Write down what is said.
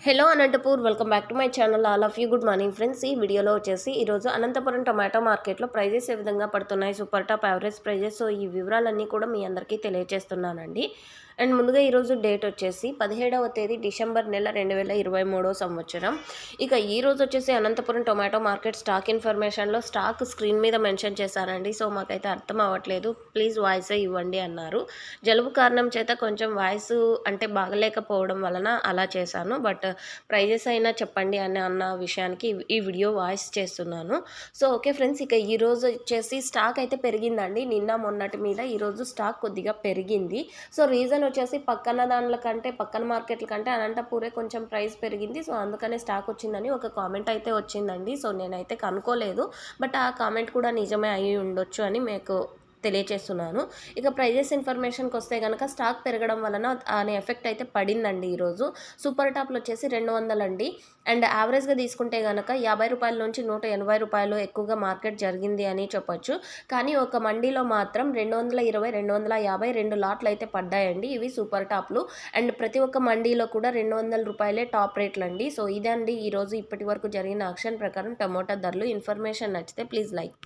Hello Anantapur welcome back to my channel all of you good morning friends ఈ వీడియోలో వచ్చేసి ఈరోజు Anantapuram tomato మార్కెట్లో ప్రైజెస్ ఏ విధంగా పడుతున్నాయి super top average prices so ఈ వివరాలన్నీ కూడా మీ అందరికీ తెలియజేస్తున్నానండి. అండ్ ముందుగా ఈరోజు డేట్ వచ్చేసి పదిహేడవ తేదీ డిసెంబర్ నెల రెండు వేల ఇరవై మూడో సంవత్సరం. ఇక ఈ రోజు వచ్చేసి అనంతపురం టొమాటో మార్కెట్ స్టాక్ ఇన్ఫర్మేషన్లో స్టాక్ స్క్రీన్ మీద మెన్షన్ చేశారండి. సో మాకైతే అర్థం అవ్వట్లేదు. ప్లీజ్ వాయిస్ ఇవ్వండి అన్నారు. జలుబు కారణం చేత కొంచెం వాయిస్ అంటే బాగలేకపోవడం వలన అలా చేశాను. బట్ ప్రైజెస్ అయినా చెప్పండి అని అన్న విషయానికి ఈ వీడియో వాయిస్ చేస్తున్నాను. సో ఓకే ఫ్రెండ్స్ ఇక ఈ రోజు వచ్చేసి స్టాక్ అయితే పెరిగిందండి. నిన్న మొన్నటి మీద ఈరోజు స్టాక్ కొద్దిగా పెరిగింది. సో రీజన్ వచ్చేసి పక్కన దానిల కంటే పక్కన మార్కెట్ల కంటే అనంతపూరే కొంచెం ప్రైస్ పెరిగింది. సో అందుకనే స్టాక్ వచ్చిందని ఒక కామెంట్ అయితే వచ్చిందండి. సో నేనైతే కనుక్కోలేదు. బట్ ఆ కామెంట్ కూడా నిజమే అయి ఉండొచ్చు అని మీకు తెలియచేస్తున్నాను. ఇక ప్రైజెస్ ఇన్ఫర్మేషన్కి వస్తే కనుక స్టాక్ పెరగడం వలన అనే ఎఫెక్ట్ అయితే పడిందండి ఈరోజు. సూపర్ టాప్లో వచ్చేసి రెండు వందలండి అండ్. యావరేజ్గా తీసుకుంటే కనుక యాభై రూపాయల నుంచి నూట ఎనభై రూపాయలు ఎక్కువగా మార్కెట్ జరిగింది అని చెప్పొచ్చు. కానీ ఒక మండీలో మాత్రం రెండు వందల ఇరవై రెండు వందల యాభై రెండు లాట్లు అయితే పడ్డాయండి. ఇవి సూపర్ టాప్లు. అండ్ ప్రతి ఒక్క మండీలో కూడా రెండు వందల రూపాయలే టాప్ రేట్లు అండి. సో ఇదండి ఈరోజు ఇప్పటి వరకు జరిగిన ఆక్షన్ ప్రకారం టమోటా ధరలు. ఇన్ఫర్మేషన్ నచ్చితే ప్లీజ్ లైక్.